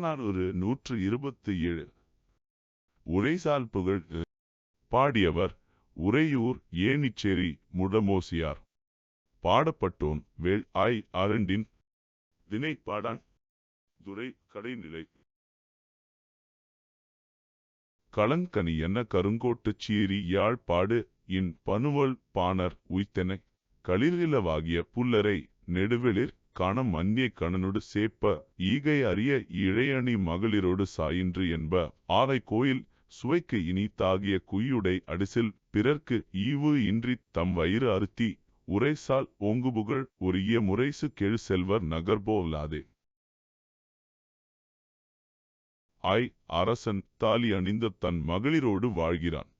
புறநானூறு நூற்று இருபத்து ஏழு. உரைசால் புகழ் பாடியவர் உறையூர் ஏனிச்சேரி முடமோசியார். பாடப்பட்டோன் வேள் ஆய் அரண்டின் தினை பாடான் துரை கடைநிலை. களங்கனி என்ன கருங்கோட்டுச் சீறி யாழ்ப்பாடு இன் பனுவல் பாணர் உய்த்தனை. களிரிலவாகிய புல்லரை நெடுவெளிர் கணம் அந்நிய கணனொடு சேப்ப ஈகை அறிய இழையணி மகளிரோடு சாயின்று என்ப ஆரை கோயில் சுவைக்கு இனி தாகிய குய்யுடை அடிசில் பிறர்க்கு ஈவு இன்றித் தம் வயிறு அறுத்தி உரைசால் ஓங்குபுகழ் உரிய முறைசு கெழு செல்வர் நகர்போலாதே ஐ அரசன் தாலி அணிந்த தன் மகளிரோடு வாழ்கிறான்.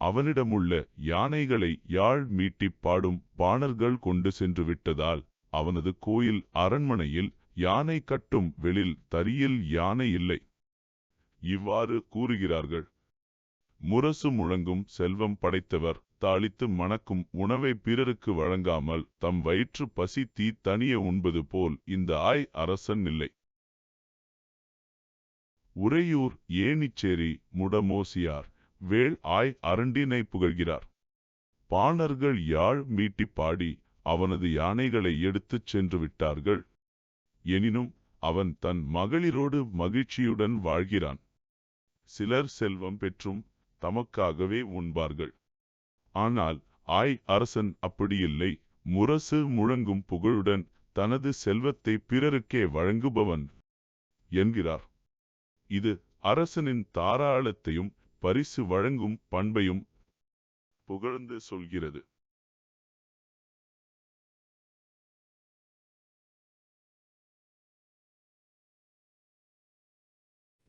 அவனிடமுள்ள யானைகளை யாழ் மீட்டிப் பாடும் பாணர்கள் கொண்டு சென்று விட்டதால் அவனது கோயில் அரண்மனையில் யானை கட்டும் வெளில் தரியில் யானை இல்லை. இவ்வாறு கூறுகிறார்கள். முரசு முழங்கும் செல்வம் படைத்தவர் தாளித்து மணக்கும் உணவை பிறருக்கு வழங்காமல் தம் வயிற்று பசி தீ தனிய உண்பது போல் இந்த ஆய் அரசன் இல்லை. உறையூர் ஏனிச்சேரி முடமோசியார் வேள் ஆய் அரண்டினை புகழ்கிறார். பாணர்கள் யாழ் மீட்டிப் பாடி அவனது யானைகளை எடுத்துச் சென்று விட்டார்கள். எனினும் அவன் தன் மகளிரோடு மகிழ்ச்சியுடன் வாழ்கிறான். சிலர் செல்வம் பெற்றும் தமக்காகவே உண்பார்கள். ஆனால் ஆய் அரசன் அப்படியில்லை. முரசு முழங்கும் புகழுடன் தனது செல்வத்தை பிறருக்கே வழங்குபவன் என்கிறார். இது அரசனின் தாராளத்தையும் பரிசு வழங்கும் பண்பையும் புகழ்ந்து சொல்கிறது.